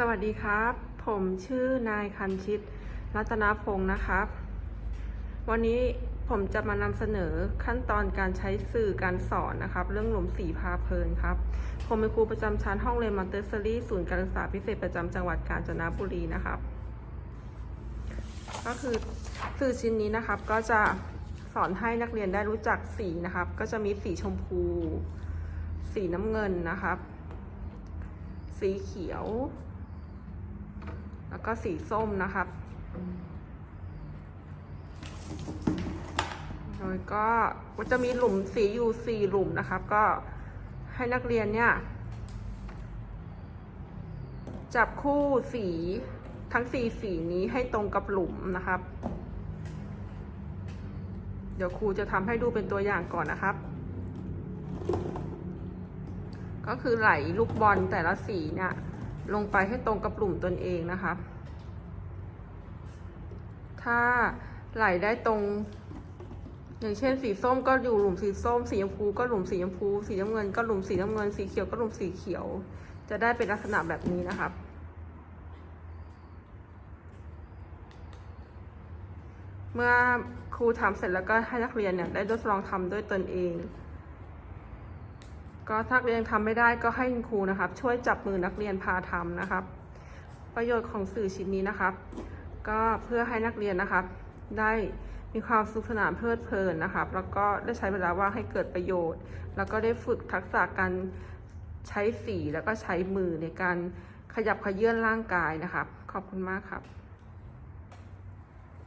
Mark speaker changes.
Speaker 1: สวัสดีครับ ผมชื่อนายคันชิต รัตนพงศ์นะครับ วันนี้ผมจะมานำเสนอขั้นตอนการใช้สื่อการสอนนะครับ เรื่องหลุมสีพาเพลินครับ ผมเป็นครูประจำชั้นห้องเรียนมอนเตสซอรี่ศูนย์การศึกษาพิเศษประจำจังหวัดกาญจนบุรีนะครับ ก็คือสื่อชิ้นนี้นะครับก็จะสอนให้นักเรียนได้รู้จักสีนะครับ ก็จะมีสีชมพู สีน้ำเงินนะครับ สีเขียว แล้วก็สีส้มนะครับ โดยก็จะมีหลุมสีอยู่สี่หลุมนะครับ ก็ให้นักเรียนเนี่ย จับคู่สีทั้งสี่สีนี้ให้ตรงกับหลุมนะครับ เดี๋ยวครูจะทำให้ดูเป็นตัวอย่างก่อนนะครับก็คือไหลลูกบอลแต่ละสีเนี่ย ลงไปให้ตรงกับหลุมตนเองนะครับถ้าไหลได้ตรง อย่างเช่นสีส้มก็อยู่หลุมสีส้ม สีชมพูก็หลุมสีชมพู สีน้ำเงินก็หลุมสีน้ำเงิน สีเขียวก็หลุมสีเขียว จะได้เป็นลักษณะแบบนี้นะครับเมื่อครูทำเสร็จแล้วก็ให้นักเรียนเนี่ยได้ทดลองทำด้วยตนเอง ก็ถ้าเรียนทำไม่ได้ก็ให้คุณครูนะครับ ช่วยจับมือนักเรียนพาทำนะครับ ประโยชน์ของสื่อชิ้นนี้นะครับ ก็เพื่อให้นักเรียนนะครับ ได้มีความสนุกสนานเพลิดเพลินนะครับ แล้วก็ได้ใช้เวลาว่างให้เกิดประโยชน์ แล้วก็ได้ฝึกทักษะการใช้สีแล้วก็ใช้มือในการขยับขยื่นร่างกายนะครับ ขอบคุณมากครับ